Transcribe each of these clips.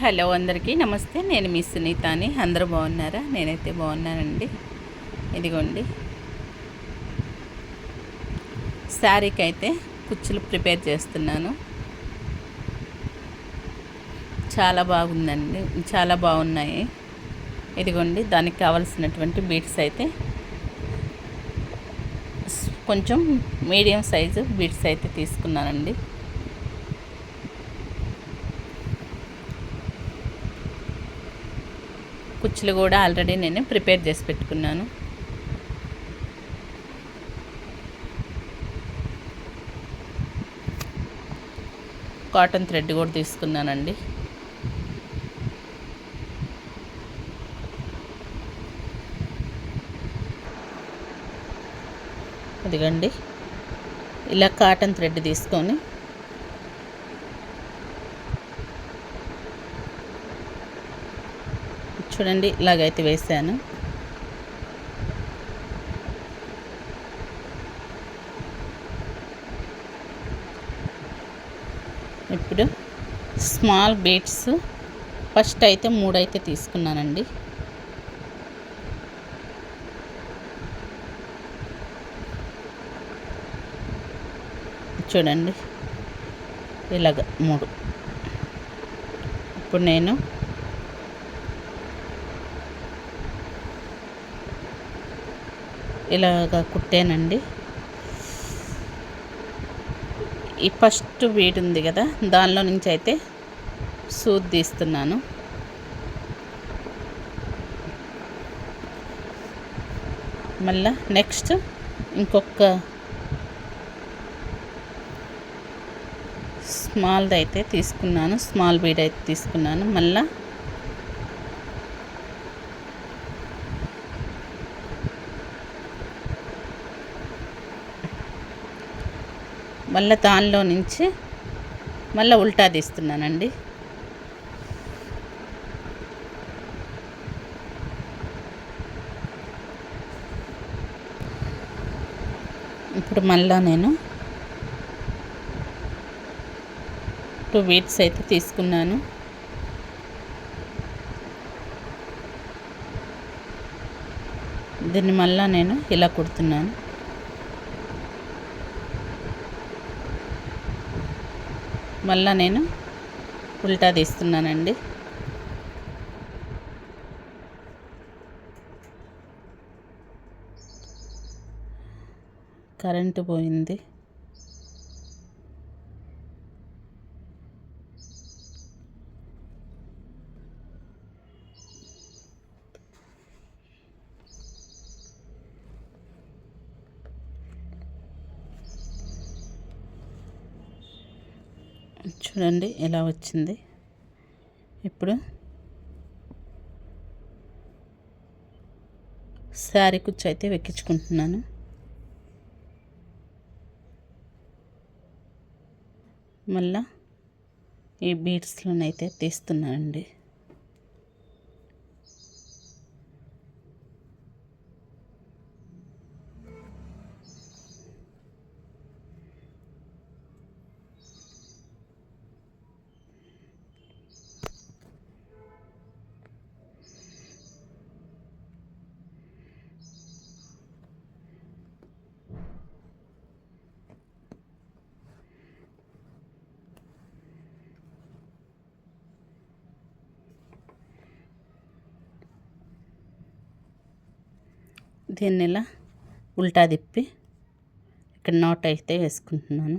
Hello అందరికీ. నమస్తే నేను మీ సునీతాని. అందరూ బాగున్నారా? నేనైతే బాగున్నానండి. ఇదిగోండి. శారీకి అయితే కుచ్చులు ప్రిపేర్ చేస్తున్నాను. చాలా బాగుందండి. చాలా బాగున్నాయి. ఇదిగోండి దానికి కావాల్సినటువంటి బీట్స్ అయితే కొంచెం మీడియం సైజు బీట్స్ అయితే తీసుకున్నానండి. కుచ్చులు కూడా ఆల్రెడీ నేను ప్రిపేర్ చేసి పెట్టుకున్నాను. కాటన్ థ్రెడ్ కూడా తీసుకున్నానండి. అదిగండి ఇలా కాటన్ థ్రెడ్ తీసుకొని చూడండి ఇలాగైతే వేసాను. ఇప్పుడు స్మాల్ బీట్స్ ఫస్ట్ అయితే మూడైతే తీసుకున్నానండి. చూడండి ఇలాగ మూడు. ఇప్పుడు నేను ఇలాగ కుట్టానండి. ఈ ఫస్ట్ వీడి ఉంది కదా దానిలో నుంచి అయితే సూద్ తీస్తున్నాను. మళ్ళా నెక్స్ట్ ఇంకొక స్మాల్ది అయితే తీసుకున్నాను స్మాల్ బీడ్ అయితే తీసుకున్నాను. మళ్ళీ మళ్ళీ దానిలో నుంచి మళ్ళీ ఉల్టా తీస్తున్నానండి. ఇప్పుడు మళ్ళా నేను టూ వీట్స్ అయితే తీసుకున్నాను. దీన్ని మళ్ళా నేను ఇలా కుడుతున్నాను. మళ్ళా నేను ఉల్టా తీస్తున్నానండి. కరెంటు పోయింది. చూడండి ఎలా వచ్చింది. ఇప్పుడు శారీ కుచ్చు అయితే వెక్కించుకుంటున్నాను. మళ్ళా ఈ బీడ్స్లోనైతే తీస్తున్నానండి. దీన్ని ఇలా ఉల్టా తిప్పి ఇక్కడ నాట్ అయితే వేసుకుంటున్నాను.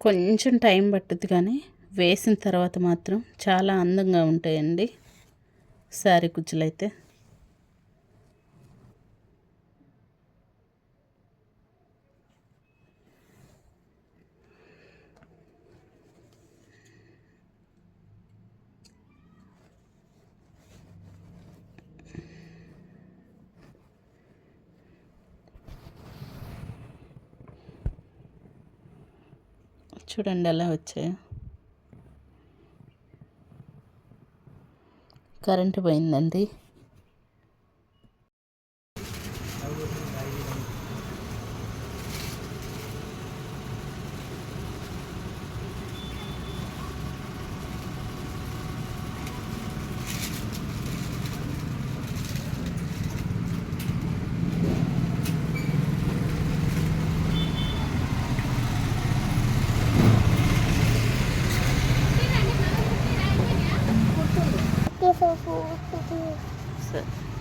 కొంచెం టైం పట్టుద్ది కానీ వేసిన తర్వాత మాత్రం చాలా అందంగా ఉంటాయండి. శారీ కుచ్చులు చూడండి ఎలా వచ్చాయో. కరెంటు పోయిందండి. it.